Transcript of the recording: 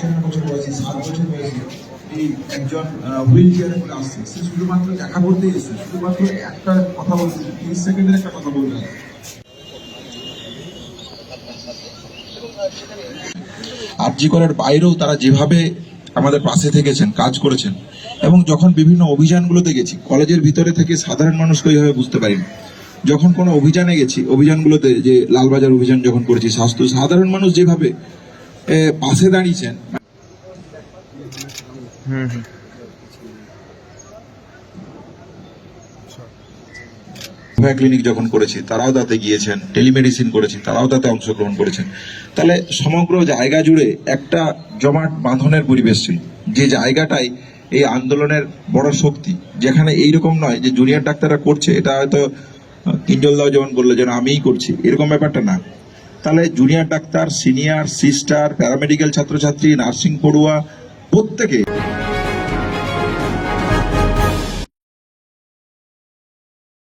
পঞ্চান্ন বছর বয়সী, সাত বছর বয়সী এই একজন হুইল চেয়ারে করে আসছে। সে শুধুমাত্র দেখা করতে এসেছে। শুধুমাত্র একটা কথা বলছে তিরিশ সেকেন্ডের একটা কথা বলবে আরজি করার বাইরেও তারা যেভাবে আমাদের পাশে থেকেছেন, কাজ করেছেন, এবং যখন বিভিন্ন অভিযানগুলোতে গেছি, কলেজের ভিতরে থেকে সাধারণ মানুষকে ওইভাবে বুঝতে পারিনি। যখন কোনো অভিযানে গেছি, অভিযানগুলোতে যে লালবাজার অভিযান যখন করেছি, স্বাস্থ্য, সাধারণ মানুষ যেভাবে পাশে দাঁড়িয়েছেন। ভয়া ক্লিনিক যখন করেছি তারাও তাতে গিয়েছেন টেলিমেডিসিন করেছি তারাও তাতে অংশগ্রহণ করেছেন। তাহলে সমগ্র জায়গা জুড়ে একটা জমাট বাঁধনের পরিবেশ ছিল। যে জায়গাটাই এই আন্দোলনের বড় শক্তি যেখানে এইরকম নয় যে জুনিয়র ডাক্তাররা করছে এটা হয়তো কিঞ্জল দাও যেমন বলল যেন আমিই করছি এরকম ব্যাপারটা না। তাহলে junior doctor senior sister paramedical ছাত্রছাত্রী নার্সিং পড়ুয়া প্রত্যেকে